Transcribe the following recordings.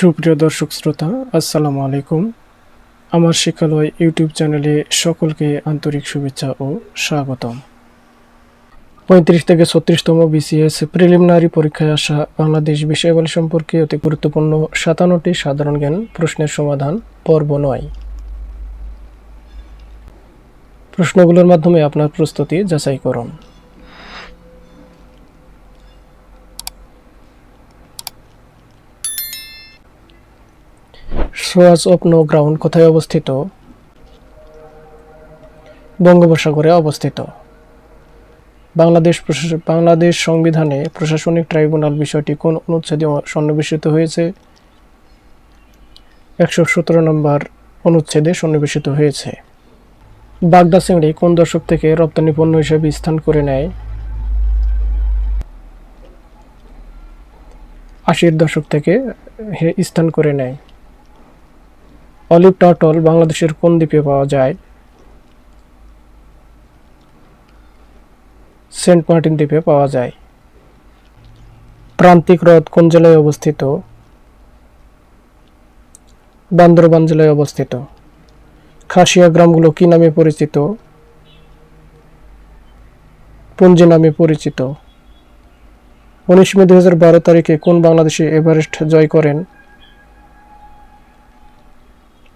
সুপ্রিয় দর্শক শ্রোতা, আসসালামু আলাইকুম। আমার শিক্ষালয় ইউটিউব চ্যানেলে সকলকে আন্তরিক শুভেচ্ছা ও স্বাগতম। পঁয়ত্রিশ থেকে ছত্রিশতম বিসিএস প্রিলিমিনারি পরীক্ষায় আসা বাংলাদেশ বিষয়াবলী সম্পর্কে অতি গুরুত্বপূর্ণ সাতান্নটি সাধারণ জ্ঞান প্রশ্নের সমাধান পর্ব নয়। প্রশ্নগুলোর মাধ্যমে আপনার প্রস্তুতি যাচাই করুন। সোয়াজ অফ নো গ্রাউন্ড কোথায় অবস্থিত? বঙ্গোপসাগরে অবস্থিত। বাংলাদেশ বাংলাদেশ সংবিধানে প্রশাসনিক ট্রাইব্যুনাল বিষয়টি কোন অনুচ্ছেদে সন্নিবেশিত হয়েছে? একশো সতেরো নম্বর অনুচ্ছেদে সন্নিবেশিত হয়েছে। বাগদা চিংড়ি কোন দশক থেকে রপ্তানি পণ্য হিসেবে স্থান করে নেয়? আশির দশক থেকে স্থান করে নেয়। অলিভ টার্টল বাংলাদেশের কোন দ্বীপে পাওয়া যায়? সেন্ট মার্টিন দ্বীপে পাওয়া যায়। প্রান্তিক হ্রদ কোন জেলায় অবস্থিত? বান্দরবান জেলায় অবস্থিত। খাসিয়া গ্রামগুলো কি নামে পরিচিত? পুঞ্জি নামে পরিচিত। উনিশ মে দুই হাজার বারো তারিখে কোন বাংলাদেশি এভারেস্ট জয় করেন?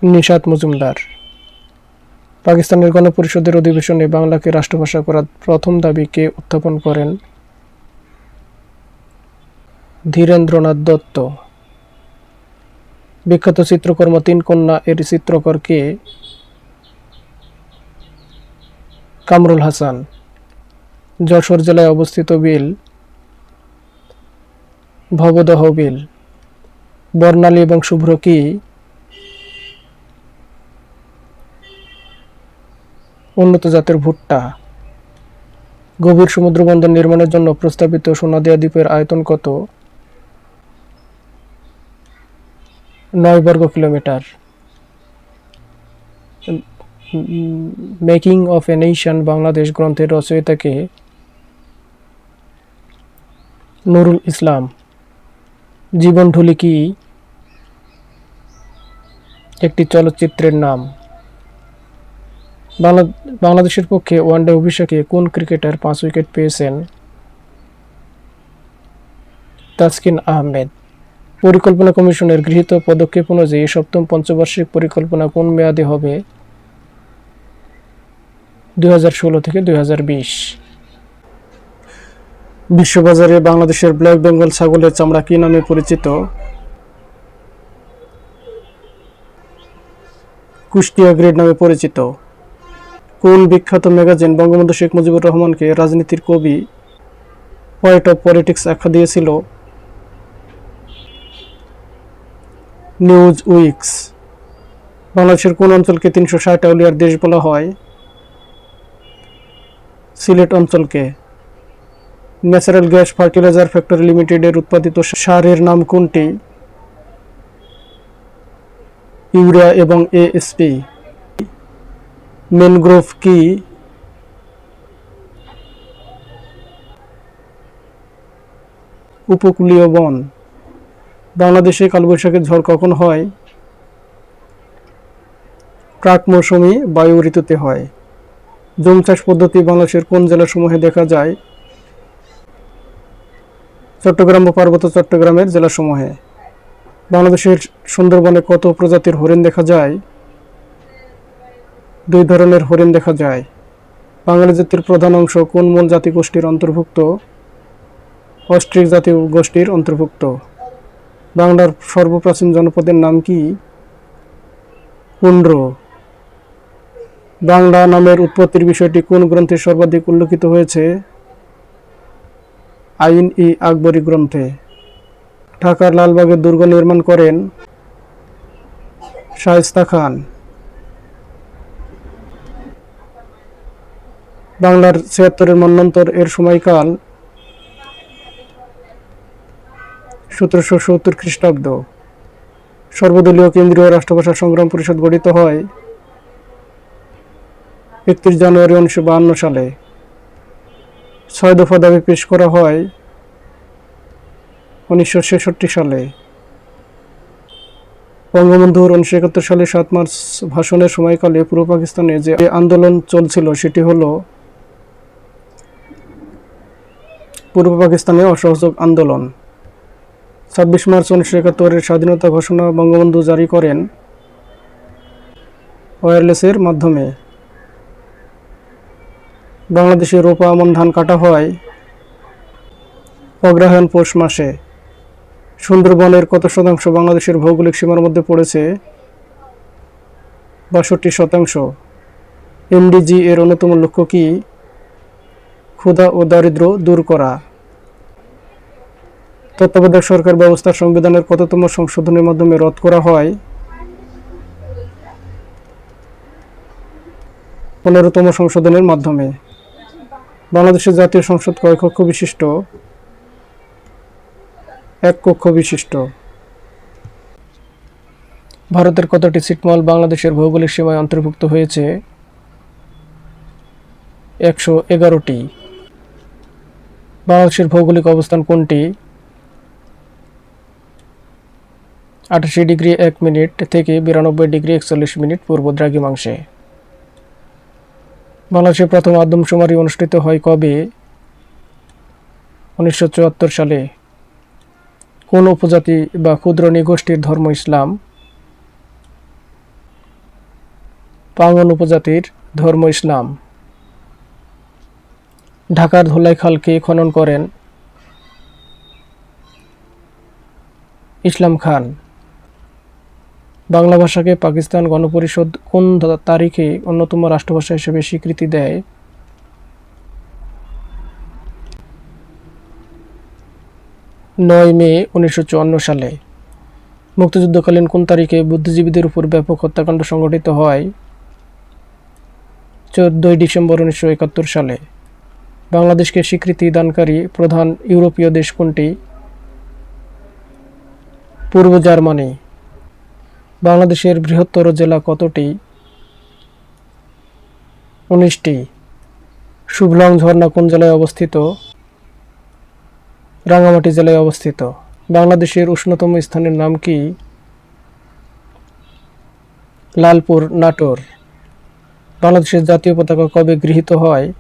নিশাত মজুমদার। পাকিস্তানের গণপরিষদের অধিবেশনে বাংলাকে রাষ্ট্রভাষা করার প্রথম দাবি কে উত্থাপন করেন? ধীরেন্দ্রনাথ দত্ত। বিখ্যাত চিত্রকর্ম তিন কন্যা এর চিত্রকর কে? কামরুল হাসান। যশোর জেলায় অবস্থিত বিল। ভবদহ বিল। বর্ণালী এবং শুভ্র কি? উন্নত জাতের ভুট্টা। গভীর সমুদ্র বন্দর নির্মাণের জন্য প্রস্তাবিত সোনাদিয়া দ্বীপের আয়তন কত? নয় বর্গ kilometre. Making of a nation Bangladesh গ্রন্থের রচয়িতাকে নুরুল ইসলাম। জীবন ঢুলি কি? একটি চলচ্চিত্রের নাম। বাংলাদেশের পক্ষে ওয়ানডে অভিষেকে কোন ক্রিকেটার পাঁচ উইকেট পেয়েছেন? তাসকিন আহমেদ। পরিকল্পনা কমিশনের গৃহীত পদক্ষেপ অনুযায়ী সপ্তম পঞ্চবার্ষিক পরিকল্পনা কোন মেয়াদে হবে? দুই হাজার ষোলো থেকে দুই বিশ্ববাজারে বাংলাদেশের ব্ল্যাক বেঙ্গল ছাগলের চামড়া কি নামে পরিচিত? কুষ্টিয়া গ্রেড নামে পরিচিত। কোন বিখ্যাত ম্যাগাজিন বঙ্গবন্ধু শেখ মুজিবুর রহমানকে রাজনীতির কবি পয়েট অফ পলিটিক্স আখ্যা দিয়েছিল? নিউজ উইকস বাংলাদেশের কোন অঞ্চলকে তিনশো ষাট আউলিয়ার দেশ বলা হয়? সিলেট অঞ্চলকে। ন্যাচারাল গ্যাস ফার্টিলাইজার ফ্যাক্টরি লিমিটেডের উৎপাদিত সারের নাম কোনটি? ইউরিয়া এবং এএসপি ম্যানগ্রোভ কি? উপকূলীয় বন। বাংলাদেশে কালবৈশাখীর ঝড় কখন হয়? প্রাক মৌসুমি বায়ু ঋতুতে হয়। জুম চাষ পদ্ধতি বাংলাদেশের কোন জেলাসমূহে দেখা যায়? চট্টগ্রাম ও পার্বত্য চট্টগ্রামের জেলাসমূহে। বাংলাদেশের সুন্দরবনে কত প্রজাতির হরিণ দেখা যায়? দুই ধরনের হরিণ দেখা যায়। বাঙালি জাতির প্রধান অংশ কোন মূল জাতিগোষ্ঠীর অন্তর্ভুক্ত? অস্ট্রিক জাতীয় গোষ্ঠীর অন্তর্ভুক্ত। বাংলার সর্বপ্রাচীন জনপদের নাম কি? পুন্ড্র বাংলা নামের উৎপত্তির বিষয়টি কোন গ্রন্থে সর্বাধিক উল্লেখিত হয়েছে? আইন ই আকবরী গ্রন্থে। ঢাকার লালবাগের দুর্গ নির্মাণ করেন শায়েস্তা খান। বাংলার ছিয়াত্তরের মন্বন্তর এর সময়কাল সতেরোশো সত্তর খ্রিস্টাব্দ। সর্বদলীয় কেন্দ্রীয় রাষ্ট্রভাষা সংগ্রাম পরিষদ গঠিত হয় একত্রিশ জানুয়ারি উনিশশো বাহান্ন সালে। ছয় দফা দাবি পেশ করা হয় উনিশশো ছেষট্টি সালে। বঙ্গবন্ধুর উনিশশো একাত্তর সালে সাত মার্চ ভাষণের সময়কালে পূর্ব পাকিস্তানে যে আন্দোলন চলছিল সেটি হলো পূর্ব পাকিস্তানে অসহযোগ আন্দোলন। ছাব্বিশ মার্চ উনিশশো একাত্তরের স্বাধীনতা ঘোষণা বঙ্গবন্ধু জারি করেন ওয়্যারলেসের মাধ্যমে। বাংলাদেশে রোপা আমন ধান কাটা হয় অগ্রহায়ণ পৌষ মাসে। সুন্দরবনের কত শতাংশ বাংলাদেশের ভৌগোলিক সীমার মধ্যে পড়েছে? বাষট্টি শতাংশ। এমডিজি এর অন্যতম লক্ষ্য কি? ক্ষুধা ও দারিদ্র্য দূর করা। তত্ত্বাবধায়ক সরকার ব্যবস্থা সংবিধানের কততম সংশোধনের মাধ্যমে রদ করা হয়? পনেরোতম সংশোধনের মাধ্যমে। বাংলাদেশের জাতীয় সংসদ কয় কক্ষ বিশিষ্ট? এক কক্ষ বিশিষ্ট। ভারতের কতটি ছিটমহল বাংলাদেশের ভৌগোলিক সীমায় অন্তর্ভুক্ত হয়েছে? একশো এগারোটি। বাংলাদেশের ভৌগোলিক অবস্থান কোনটি? আটাশি ডিগ্রি এক মিনিট থেকে বিরানব্বই ডিগ্রি একচল্লিশ মিনিট পূর্ব দ্রাঘিমাংশে। বাংলাদেশের প্রথম আদমশুমারি অনুষ্ঠিত হয় কবে? উনিশশো চুয়াত্তর সালে। কোন উপজাতি বা ক্ষুদ্র নৃগোষ্ঠীর ধর্ম ইসলাম? পাঙ্গন উপজাতির ধর্ম ইসলাম। ঢাকার ধোলাই খালকে খনন করেন ইসলাম খান। বাংলা ভাষাকে পাকিস্তান গণপরিষদ কোন তারিখে অন্যতম রাষ্ট্রভাষা হিসেবে স্বীকৃতি দেয়? নয় মে উনিশশো চুয়ান্ন সালে। মুক্তিযুদ্ধকালীন কোন তারিখে বুদ্ধিজীবীদের উপর ব্যাপক হত্যাকাণ্ড সংঘটিত হয়? চোদ্দই ডিসেম্বর উনিশশো একাত্তর সালে। বাংলাদেশকে স্বীকৃতি দানকারী প্রধান ইউরোপীয় দেশ কোনটি? পূর্ব জার্মানি। বাংলাদেশের বৃহত্তর জেলা কতটি? উনিশটি। শুভলং ঝর্ণা কোন জেলায় অবস্থিত? রাঙামাটি জেলায় অবস্থিত। বাংলাদেশের উষ্ণতম স্থানের নাম কি? লালপুর, নাটোর। বাংলাদেশের জাতীয় পতাকা কবে গৃহীত হয়?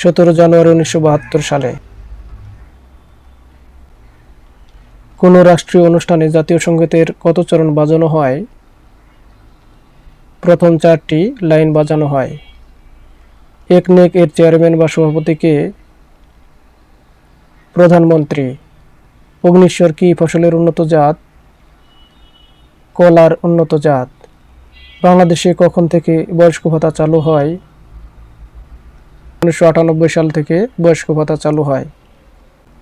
সতেরো জানুয়ারি উনিশশো বাহাত্তর সালে। কোনো রাষ্ট্রীয় অনুষ্ঠানে জাতীয় সঙ্গীতের কত চরণ বাজানো হয়। প্রথম চারটি লাইন বাজানো হয়। একনেক এর চেয়ারম্যান বা সভাপতিকে প্রধানমন্ত্রী। অগ্নিশ্বর কি ফসলের উন্নত জাত? কলার উন্নত জাত। বাংলাদেশে কখন থেকে বয়স্ক ভাতা চালু হয়? উনিশশো আটানব্বই সাল থেকে বয়স্ক ভাতা চালু হয়।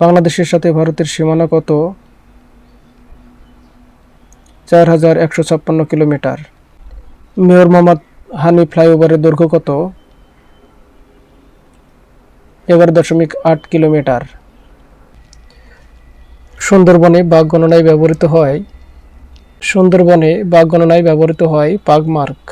বাংলাদেশের সাথে ভারতের সীমানা কত? চার হাজার একশো ছাপ্পান্ন কিলোমিটার। মেয়র মোহাম্মদ হানি ফ্লাইওভারের দৈর্ঘ্য কত? এগারো দশমিক আট কিলোমিটার। সুন্দরবনে বাঘ গণনায় ব্যবহৃত হয়। সুন্দরবনে বাঘ গণনায় ব্যবহৃত হয় পাগমার্ক